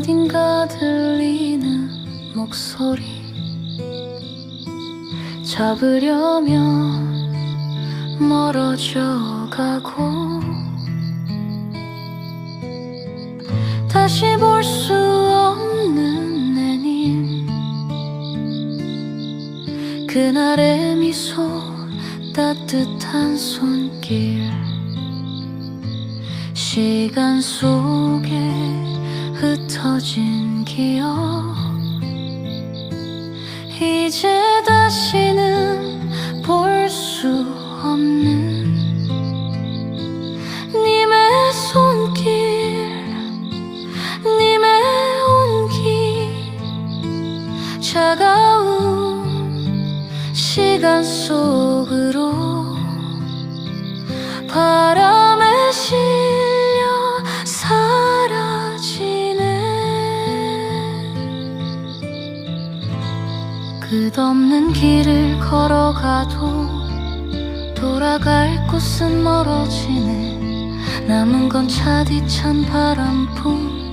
어딘가 들리는 목소리. 잡으려면 멀어져 가고. 다시 볼 수 없는 내님. 그날의 미소 따뜻한 손길. 시간 속에 흩어진 기억. 이제 다시는 볼 수 없는 님의 손길 님의 온기 차가운 시간 속으로 바람 끝없는 길을 걸어가도 돌아갈 곳은 멀어지네. 남은 건 차디찬 바람뿐.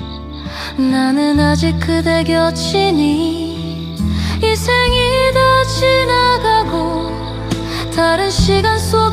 나는 아직 그대 곁이니. 이 생이 다 지나가고 다른 시간 속